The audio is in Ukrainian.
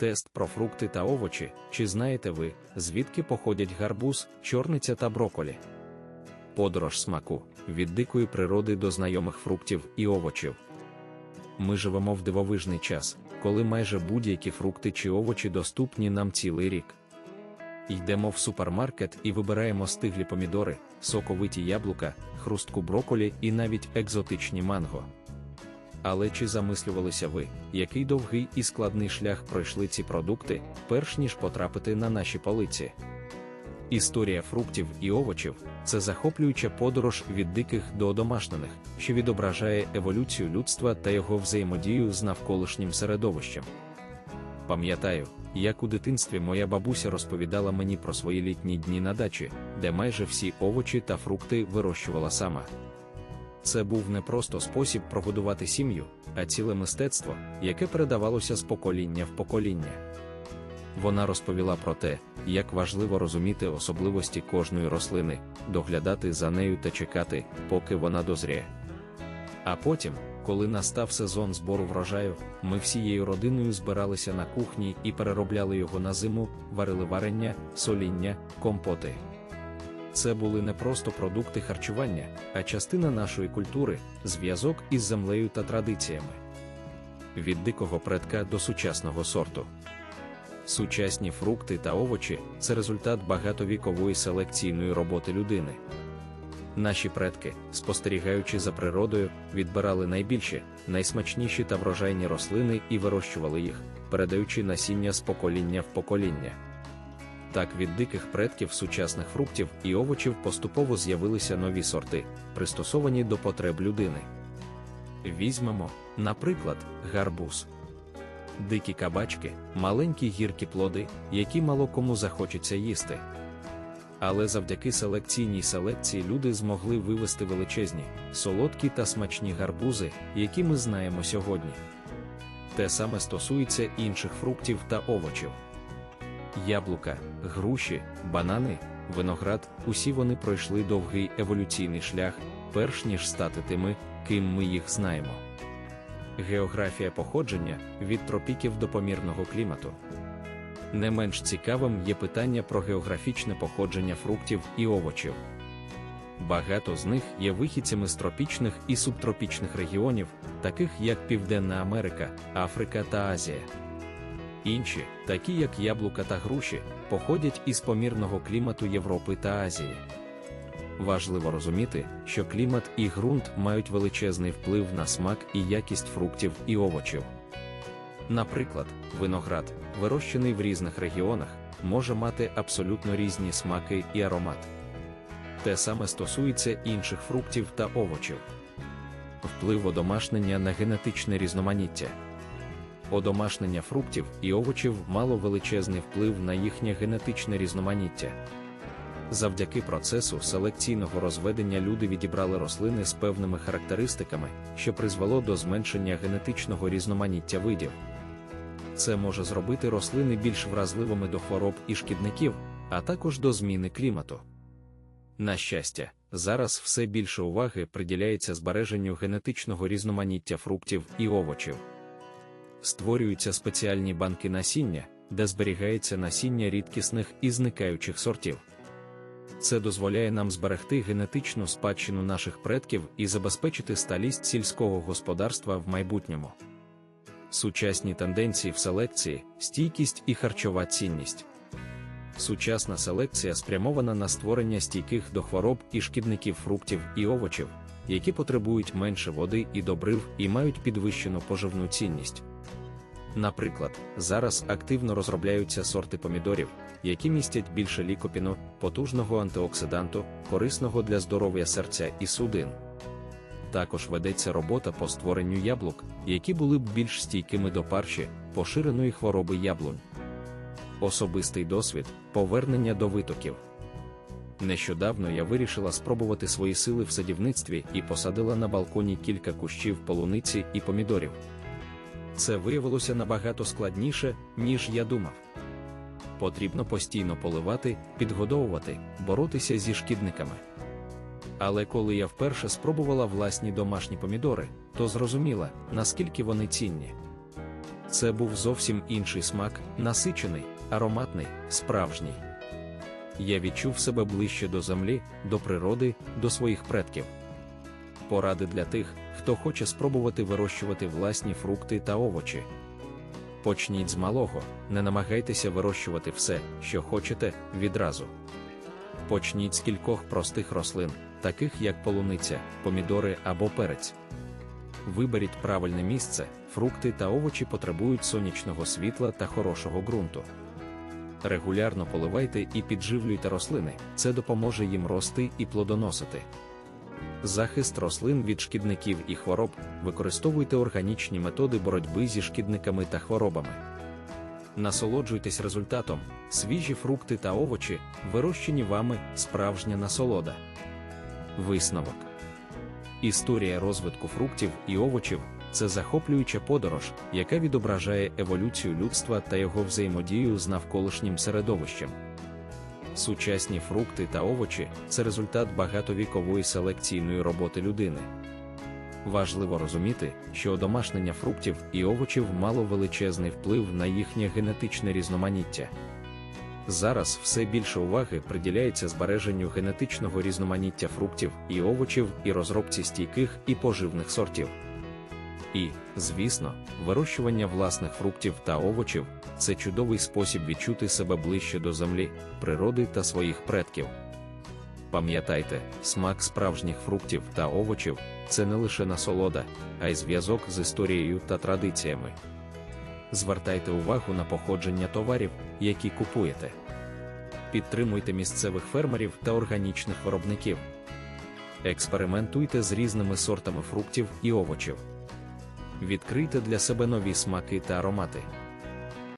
Тест про фрукти та овочі. Чи знаєте ви, звідки походять гарбуз, чорниця та броколі? Подорож смаку від дикої природи до знайомих фруктів і овочів. Ми живемо в дивовижний час, коли майже будь-які фрукти чи овочі доступні нам цілий рік. Йдемо в супермаркет і вибираємо стиглі помідори, соковиті яблука, хрустку броколі і навіть екзотичні манго. Але чи замислювалися ви, який довгий і складний шлях пройшли ці продукти, перш ніж потрапити на наші полиці? Історія фруктів і овочів це захоплююча подорож від диких до одомашнених, що відображає еволюцію людства та його взаємодію з навколишнім середовищем. Пам'ятаю, як у дитинстві моя бабуся розповідала мені про свої літні дні на дачі, де майже всі овочі та фрукти вирощувала сама. Це був не просто спосіб прогодувати сім'ю, а ціле мистецтво, яке передавалося з покоління в покоління. Вона розповіла про те, як важливо розуміти особливості кожної рослини, доглядати за нею та чекати, поки вона дозріє. А потім, коли настав сезон збору врожаю, ми всією родиною збиралися на кухні і переробляли його на зиму, варили варення, соління, компоти. Це були не просто продукти харчування, а частина нашої культури, зв'язок із землею та традиціями. Від дикого предка до сучасного сорту. Сучасні фрукти та овочі це результат багатовікової селекційної роботи людини. Наші предки, спостерігаючи за природою, відбирали найбільші, найсмачніші та врожайні рослини і вирощували їх, передаючи насіння з покоління в покоління. Так від диких предків сучасних фруктів і овочів поступово з'явилися нові сорти, пристосовані до потреб людини. Візьмемо, наприклад, гарбуз. Дикі кабачки, маленькі гіркі плоди, які мало кому захочеться їсти. Але завдяки селекційній селекції люди змогли вивести величезні, солодкі та смачні гарбузи, які ми знаємо сьогодні. Те саме стосується інших фруктів та овочів. Яблука, груші, банани, виноград усі вони пройшли довгий еволюційний шлях, перш ніж стати тими, ким ми їх знаємо. Географія походження від тропіків до помірного клімату. Не менш цікавим є питання про географічне походження фруктів і овочів. Багато з них є вихідцями з тропічних і субтропічних регіонів, таких як Південна Америка, Африка та Азія. Інші, такі як яблука та груші, походять із помірного клімату Європи та Азії. Важливо розуміти, що клімат і ґрунт мають величезний вплив на смак і якість фруктів і овочів. Наприклад, виноград, вирощений в різних регіонах, може мати абсолютно різні смаки і аромат. Те саме стосується інших фруктів та овочів. Вплив одомашнення на генетичне різноманіття. Одомашнення фруктів і овочів мало величезний вплив на їхнє генетичне різноманіття. Завдяки процесу селекційного розведення люди відібрали рослини з певними характеристиками, що призвело до зменшення генетичного різноманіття видів. Це може зробити рослини більш вразливими до хвороб і шкідників, а також до зміни клімату. На щастя, зараз все більше уваги приділяється збереженню генетичного різноманіття фруктів і овочів. Створюються спеціальні банки насіння, де зберігається насіння рідкісних і зникаючих сортів. Це дозволяє нам зберегти генетичну спадщину наших предків і забезпечити сталість сільського господарства в майбутньому. Сучасні тенденції в селекції, стійкість і харчова цінність. Сучасна селекція спрямована на створення стійких до хвороб і шкідників фруктів і овочів, які потребують менше води і добрив і мають підвищену поживну цінність. Наприклад, зараз активно розробляються сорти помідорів, які містять більше лікопіну, потужного антиоксиданту, корисного для здоров'я серця і судин. Також ведеться робота по створенню яблук, які були б більш стійкими до парші, поширеної хвороби яблунь. Особистий досвід повернення до витоків. Нещодавно я вирішила спробувати свої сили в садівництві і посадила на балконі кілька кущів полуниці і помідорів. Це виявилося набагато складніше, ніж я думав. Потрібно постійно поливати, підгодовувати, боротися зі шкідниками. Але коли я вперше спробувала власні домашні помідори, то зрозуміла, наскільки вони цінні. Це був зовсім інший смак, насичений, ароматний, справжній. Я відчув себе ближче до землі, до природи, до своїх предків. Поради для тих, хто хоче спробувати вирощувати власні фрукти та овочі. Почніть з малого, не намагайтеся вирощувати все, що хочете, відразу. Почніть з кількох простих рослин, таких як полуниця, помідори або перець. Виберіть правильне місце, фрукти та овочі потребують сонячного світла та хорошого ґрунту. Регулярно поливайте і підживлюйте рослини, це допоможе їм рости і плодоносити. Захист рослин від шкідників і хвороб використовуйте органічні методи боротьби зі шкідниками та хворобами. Насолоджуйтесь результатом, свіжі фрукти та овочі, вирощені вами справжня насолода. Висновок Історія розвитку фруктів і овочів це захоплююча подорож, яка відображає еволюцію людства та його взаємодію з навколишнім середовищем. Сучасні фрукти та овочі це результат багатовікової селекційної роботи людини. Важливо розуміти, що одомашнення фруктів і овочів мало величезний вплив на їхнє генетичне різноманіття. Зараз все більше уваги приділяється збереженню генетичного різноманіття фруктів і овочів і розробці стійких і поживних сортів. І, звісно, вирощування власних фруктів та овочів це чудовий спосіб відчути себе ближче до землі, природи та своїх предків. Пам'ятайте, смак справжніх фруктів та овочів це не лише насолода, а й зв'язок з історією та традиціями. Звертайте увагу на походження товарів, які купуєте. Підтримуйте місцевих фермерів та органічних виробників. Експериментуйте з різними сортами фруктів і овочів. Відкрийте для себе нові смаки та аромати.